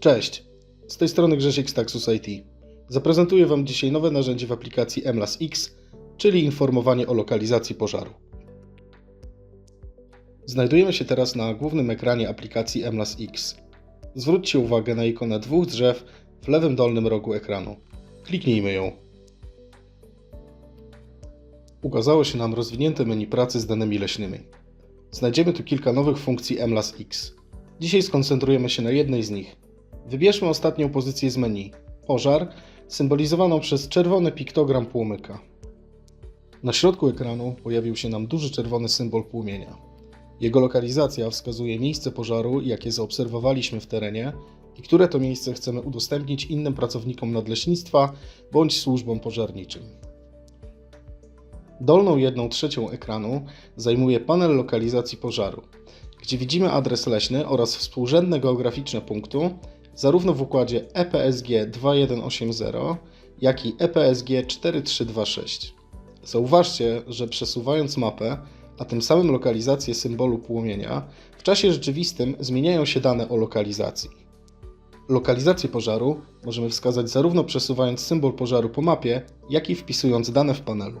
Cześć, z tej strony Grzesiek z Taxus IT. Zaprezentuję Wam dzisiaj nowe narzędzie w aplikacji MLAS X, czyli informowanie o lokalizacji pożaru. Znajdujemy się teraz na głównym ekranie aplikacji MLAS X. Zwróćcie uwagę na ikonę dwóch drzew w lewym dolnym rogu ekranu. Kliknijmy ją. Ukazało się nam rozwinięte menu pracy z danymi leśnymi. Znajdziemy tu kilka nowych funkcji MLAS X. Dzisiaj skoncentrujemy się na jednej z nich. Wybierzmy ostatnią pozycję z menu pożar, symbolizowaną przez czerwony piktogram płomyka. Na środku ekranu pojawił się nam duży czerwony symbol płomienia. Jego lokalizacja wskazuje miejsce pożaru, jakie zaobserwowaliśmy w terenie i które to miejsce chcemy udostępnić innym pracownikom nadleśnictwa bądź służbom pożarniczym. Dolną jedną trzecią ekranu zajmuje panel lokalizacji pożaru, gdzie widzimy adres leśny oraz współrzędne geograficzne punktu, zarówno w układzie EPSG 2180, jak i EPSG 4326. Zauważcie, że przesuwając mapę, a tym samym lokalizację symbolu płomienia, w czasie rzeczywistym zmieniają się dane o lokalizacji. Lokalizację pożaru możemy wskazać zarówno przesuwając symbol pożaru po mapie, jak i wpisując dane w panelu.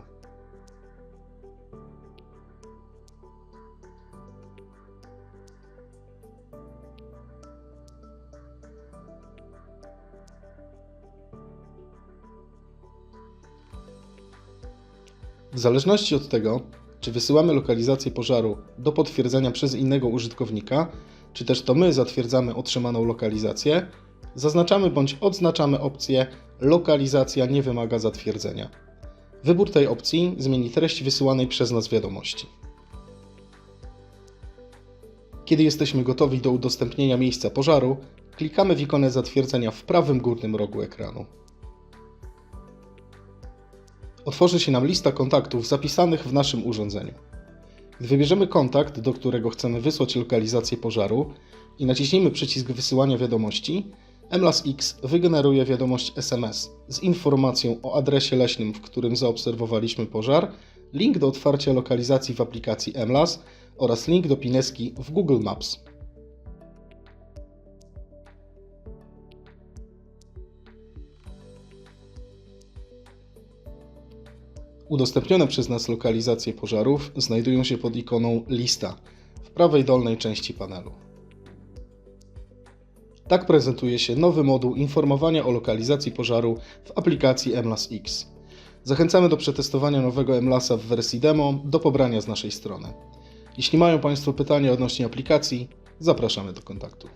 W zależności od tego, czy wysyłamy lokalizację pożaru do potwierdzenia przez innego użytkownika, czy też to my zatwierdzamy otrzymaną lokalizację, zaznaczamy bądź odznaczamy opcję Lokalizacja nie wymaga zatwierdzenia. Wybór tej opcji zmieni treść wysyłanej przez nas wiadomości. Kiedy jesteśmy gotowi do udostępnienia miejsca pożaru, klikamy w ikonę zatwierdzenia w prawym górnym rogu ekranu. Otworzy się nam lista kontaktów zapisanych w naszym urządzeniu. Gdy wybierzemy kontakt, do którego chcemy wysłać lokalizację pożaru i naciśniemy przycisk wysyłania wiadomości, MLAS X wygeneruje wiadomość SMS z informacją o adresie leśnym, w którym zaobserwowaliśmy pożar, link do otwarcia lokalizacji w aplikacji MLAS oraz link do pineski w Google Maps. Udostępnione przez nas lokalizacje pożarów znajdują się pod ikoną Lista w prawej dolnej części panelu. Tak prezentuje się nowy moduł informowania o lokalizacji pożaru w aplikacji MLAS X. Zachęcamy do przetestowania nowego MLASa w wersji demo do pobrania z naszej strony. Jeśli mają Państwo pytania odnośnie aplikacji, zapraszamy do kontaktu.